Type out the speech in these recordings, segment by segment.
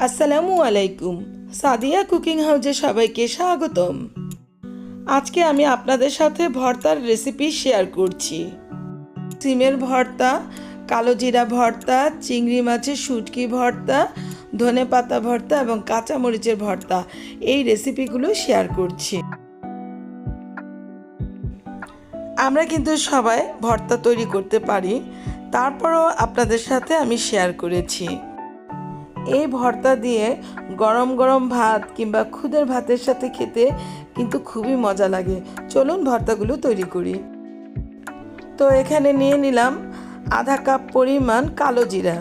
আসসালামু আলাইকুম। সাদিয়া কুকিং হাউজে সবাইকে স্বাগতম। আজকে আমি আপনাদের সাথে ভর্তার রেসিপি শেয়ার করছি। সিমের ভর্তা, কালো জিরা ভর্তা, চিংড়ি মাছের শুটকি ভর্তা, ধনে পাতা ভর্তা এবং কাঁচা মরিচের ভর্তা। এই রেসিপিগুলো শেয়ার করছি। আমরা কিন্তু সবাই ভর্তা তৈরি করতে পারি। তারপরও আপনাদের সাথে আমি শেয়ার করেছি। এই ভর্তা দিয়ে গরম গরম ভাত কিংবা খুদের ভাতের সাথে খেতে কিন্তু খুবই মজা লাগে। চলুন ভর্তাগুলো তৈরি করি। তো এখানে নিয়ে নিলাম আধা কাপ পরিমাণ কালো জিরা।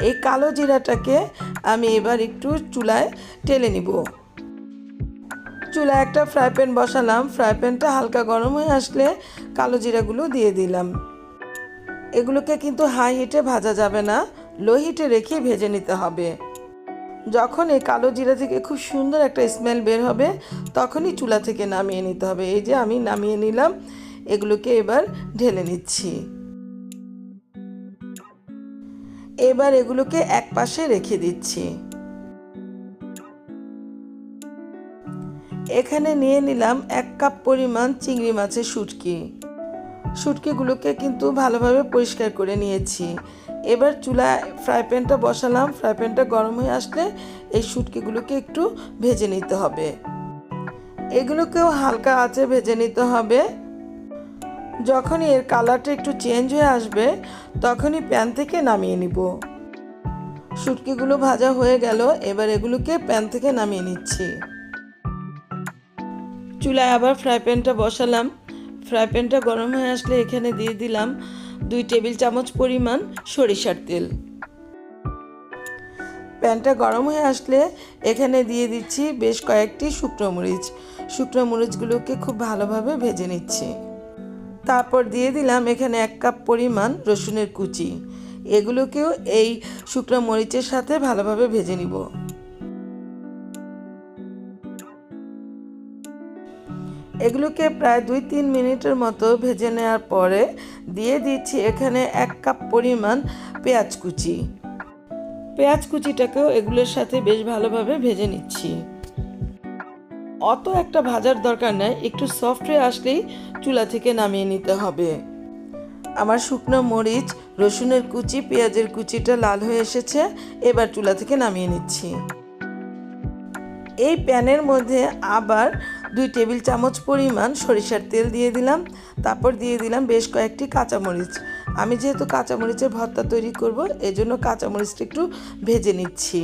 এই কালো জিরাটাকে আমি এবার একটু চুলায় টেলে নিব। চুলায় একটা ফ্রাই প্যান বসালাম। ফ্রাই প্যানটা হালকা গরম হয়ে আসলে কালো জিরাগুলো দিয়ে দিলাম। এগুলোকে কিন্তু হাই হিটে ভাজা যাবে না। লো হিটে রেখে ভেজে নিতে হবে। যখন এই কালো জিরা থেকে খুব সুন্দর একটা স্মেল বের হবে, তখনই চুলা থেকে নামিয়ে নিতে হবে। এই যে আমি নামিয়ে নিলাম, এগুলোকে এবার ঢেলে নিচ্ছি। এবার এগুলোকে এক পাশে রেখে দিচ্ছি। এখানে নিয়ে নিলাম এক কাপ পরিমাণ চিংড়ি মাছের শুটকি। শুটকিগুলোকে কিন্তু ভালোভাবে পরিষ্কার করে নিয়েছি। এবার চুলায় ফ্রাই প্যানটা বসালাম। ফ্রাই প্যানটা গরম হয়ে আসলে এই শুটকিগুলোকে একটু ভেজে নিতে হবে। এগুলোকেও হালকা আঁচে ভেজে নিতে হবে। যখনই এর কালারটা একটু চেঞ্জ হয়ে আসবে, তখনই প্যান থেকে নামিয়ে নিব। শুটকিগুলো ভাজা হয়ে গেল, এবার এগুলোকে প্যান থেকে নামিয়ে নিচ্ছি। চুলায় আবার ফ্রাই প্যানটা বসালাম। ফ্রাই প্যানটা গরম হয়ে আসলে এখানে দিয়ে দিলাম দুই টেবিল চামচ পরিমাণ সরিষার তেল। প্যানটা গরম হয়ে আসলে এখানে দিয়ে দিচ্ছি বেশ কয়েকটি শুকনো মরিচ। শুকনো মরিচগুলোকে খুব ভালোভাবে ভেজে নিচ্ছি। তারপর দিয়ে দিলাম এখানে এক কাপ পরিমাণ রসুনের কুচি। এগুলোকেও এই শুকনো মরিচের সাথে ভালোভাবে ভেজে নিব। এগুলোকে প্রায় দুই তিন মিনিটের মতো ভেজে নেওয়ার পরে দিয়ে দিচ্ছি এখানে এক কাপ পরিমাণ পেঁয়াজ কুচি। পেঁয়াজ কুচিটাকেও এগুলোর সাথে বেশ ভালোভাবে ভেজে নিচ্ছি। অত একটা ভাজার দরকার নেই, একটু সফট হয়ে আসলেই চুলা থেকে নামিয়ে নিতে হবে। আমার শুকনো মরিচ, রসুনের কুচি, পেঁয়াজের কুচিটা লাল হয়ে এসেছে, এবার চুলা থেকে নামিয়ে নিচ্ছি। এই প্যানের মধ্যে আবার দুই টেবিল চামচ পরিমাণ সরিষার তেল দিয়ে দিলাম। তারপর দিয়ে দিলাম বেশ কয়েকটি কাঁচামরিচ। আমি যেহেতু কাঁচামরিচের ভর্তা তৈরি করব, এজন্য কাঁচামরিচটা একটু ভেজে নিচ্ছি।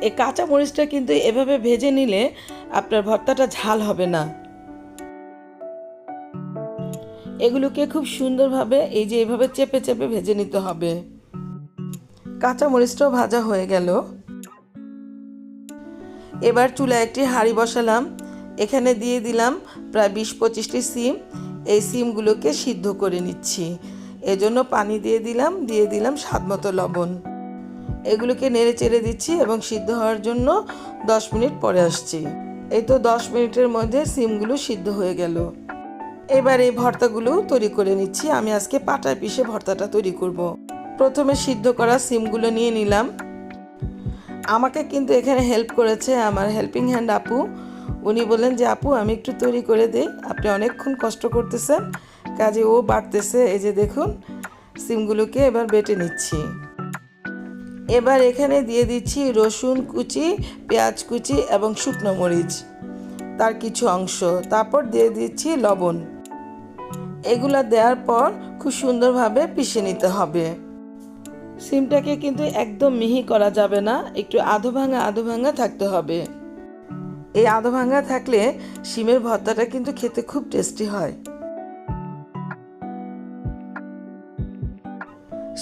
এই কাঁচামরিচটা কিন্তু এভাবে ভেজে নিলে আপনার ভর্তাটা ঝাল হবে না। এগুলোকে খুব সুন্দরভাবে এই যে এভাবে চেপে চেপে ভেজে নিতে হবে। কাঁচামরিচটাও ভাজা হয়ে গেল। এবার চুলায় একটি হাঁড়ি বসালাম। এখানে দিয়ে দিলাম প্রায় বিশ পঁচিশটি সিম। এই সিমগুলোকে সিদ্ধ করে নিচ্ছি। এজন্য পানি দিয়ে দিলাম দিয়ে দিলাম স্বাদ মতো লবণ। এগুলোকে নেড়ে চেড়ে দিচ্ছি এবং সিদ্ধ হওয়ার জন্য দশ মিনিট পরে আসছি। এই তো দশ মিনিটের মধ্যে সিমগুলো সিদ্ধ হয়ে গেল। এবার এই ভর্তাগুলো তৈরি করে নিচ্ছি। আমি আজকে পাটায় পিষে ভর্তাটা তৈরি করব। প্রথমে সিদ্ধ করা সিমগুলো নিয়ে নিলাম। আমাকে কিন্তু এখানে হেল্প করেছে আমার হেল্পিং হ্যান্ড আপু। উনি বললেন যে, আপু, আমি একটু তৈরি করে দিই। আপনি অনেকক্ষণ কষ্ট করতেছেন। কাজে ও বাড়তেছে। এই যে দেখুন সিমগুলোকে এবার বেটে নিচ্ছি। এবার এখানে দিয়ে দিচ্ছি রসুন কুচি, পেঁয়াজ কুচি এবং শুকনো মরিচ। তার কিছু অংশ। তারপর দিয়ে দিচ্ছি লবণ। এগুলো দেওয়ার পর খুব সুন্দরভাবে পিষে নিতে হবে। সিমটাকে কিন্তু একদম মিহি করা যাবে না, একটু আধো ভাঙা আধো ভাঙা থাকতে হবে। এই আধো ভাঙা থাকলে সিমের ভর্তাটা কিন্তু খেতে খুব টেস্টি হয়।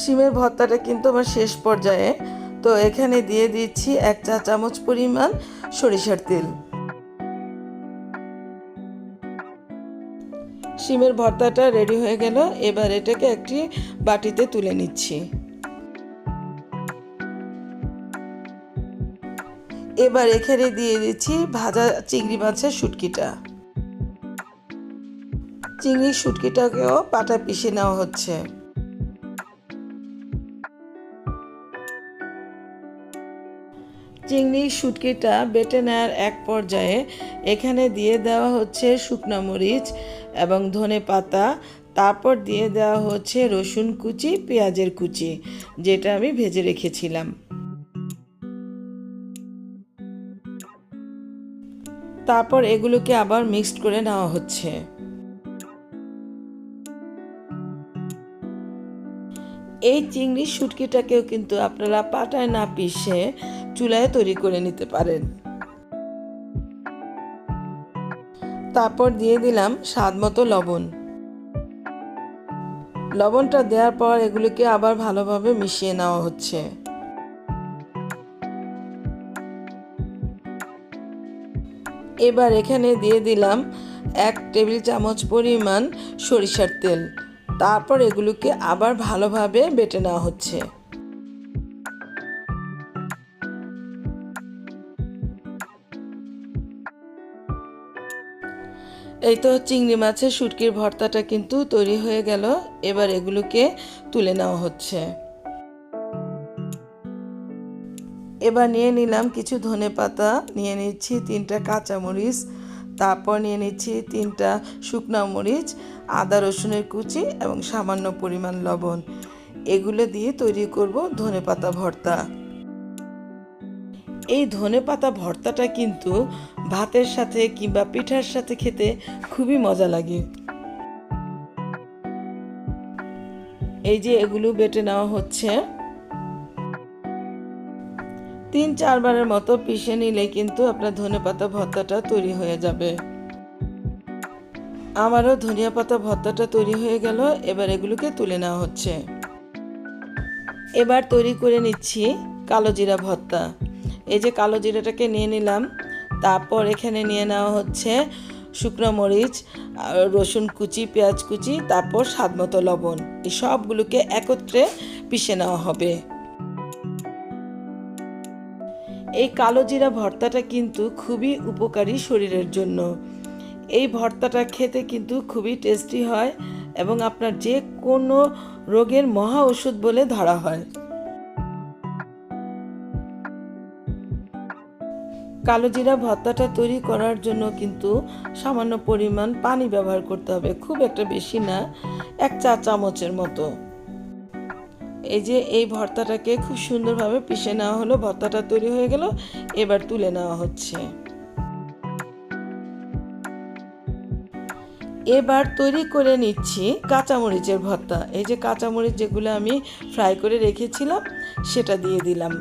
সিমের ভর্তাটা কিন্তু আমার শেষ পর্যায়ে, তো এখানে দিয়ে দিচ্ছি এক চা চামচ পরিমাণ সরিষার তেল। সিমের ভর্তাটা রেডি হয়ে গেল, এবার এটাকে একটি বাটিতে তুলে নিচ্ছি। এবার এখানে দিয়ে দিচ্ছি ভাজা চিংড়ি মাছের শুটকিটা। চিংড়ির শুটকিটাকেও পাটা পিষে নেওয়া হচ্ছে। চিংড়ি শুটকিটা বেটে নেওয়ার এক পর্যায়ে এখানে দিয়ে দেওয়া হচ্ছে শুকনো মরিচ এবং ধনে পাতা। তারপর দিয়ে দেওয়া হচ্ছে রসুন কুচি, পেঁয়াজের কুচি, যেটা আমি ভেজে রেখেছিলাম। তারপর এগুলোকে আবার মিক্সড করে নেওয়া হচ্ছে। এই চিংড়ি শুটকিটাকেও কিন্তু আপনারা পাটায় না পিষে চুলায় তৈরি করে নিতে পারেন। তারপর দিয়ে দিলাম স্বাদ মতো লবণ। লবণটা দেওয়ার পর এগুলোকে আবার ভালোভাবে মিশিয়ে নেওয়া হচ্ছে। এবার এখানে দিয়ে দিলাম এক টেবিল চামচ পরিমাণ সরিষার তেল। তারপর এগুলোকে আবার ভালোভাবে বেটে নেওয়া হচ্ছে। এই তো চিংড়ি মাছের শুটকির ভর্তাটা কিন্তু তৈরি হয়ে গেল। এবার এগুলোকে তুলে নেওয়া হচ্ছে। এবার নিয়ে নিলাম কিছু ধনে পাতা, নিয়ে নিচ্ছি তিনটা কাঁচামরিচ, তারপর নিয়ে নিচ্ছি তিনটা শুকনো মরিচ, আদা রসুনের কুচি এবং সামান্য পরিমাণ লবণ। এগুলো দিয়ে তৈরি করব ধনে পাতা ভর্তা। এই ধনে পাতা ভর্তাটা কিন্তু ভাতের সাথে কিংবা পিঠার সাথে খেতে খুবই মজা লাগে। এই যে এগুলো বেটে নেওয়া হচ্ছে। তিন চারবারের মতো পিষে নিলে কিন্তু আপনার ধনে পাতা ভর্তাটা তৈরি হয়ে যাবে। আমারও ধনিয়া পাতা ভর্তাটা তৈরি হয়ে গেল, এবার এগুলোকে তুলে নেওয়া হচ্ছে। এবার তৈরি করে নিচ্ছি কালো জিরা ভর্তা। এই যে কালো জিরাটাকে নিয়ে নিলাম, তারপর এখানে নিয়ে নেওয়া হচ্ছে শুকনো মরিচ রসুন কুচি, পেঁয়াজ কুচি, তারপর স্বাদ মতো লবণ। এই সবগুলোকে একত্রে পিষে নেওয়া হবে। এই কালো জিরা ভর্তাটা কিন্তু খুবই উপকারী শরীরের জন্য। এই ভর্তাটা খেতে কিন্তু খুবই টেস্টি হয় এবং আপনার যে কোনো রোগের মহা ওষুধ বলে ধরা হয়। কালো জিরা ভর্তাটা তৈরি করার জন্য কিন্তু সামান্য পরিমাণ পানি ব্যবহার করতে হবে, খুব একটা বেশি না, এক চা চামচের মতো। এই যে এই ভর্তাটাকে খুব সুন্দরভাবে পিষে নেওয়া হলো, ভর্তাটা তৈরি হয়ে গেল, এবার তুলে নেওয়া হচ্ছে। এবার তৈরি করে নিচ্ছি কাঁচামরিচের ভর্তা। এই যে কাঁচামরিচ যেগুলো আমি ফ্রাই করে রেখেছিলাম, সেটা দিয়ে দিলাম।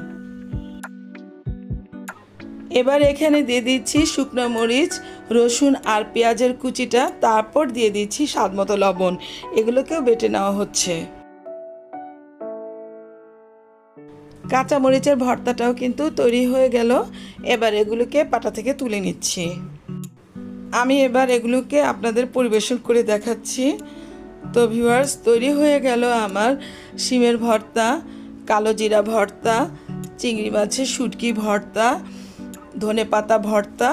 এবার এখানে দিয়ে দিচ্ছি শুকনো মরিচ, রসুন আর পেঁয়াজের কুচিটা, তারপর দিয়ে দিচ্ছি স্বাদ মতো লবণ। এগুলোকেও বেটে নেওয়া হচ্ছে। কাঁচা মরিচের ভর্তাটাও কিন্তু তৈরি হয়ে গেল। এবার এগুলোকে পাটা থেকে তুলে নিচ্ছি। আমি এবার এগুলোকে আপনাদের পরিবেশন করে দেখাচ্ছি। তো ভিউয়ার্স তৈরি হয়ে গেল আমার শিমের ভর্তা, কালো জিরা ভর্তা, চিংড়ি মাছের শুটকি ভর্তা, ধনে পাতা ভর্তা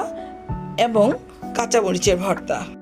এবং কাঁচামরিচের ভর্তা।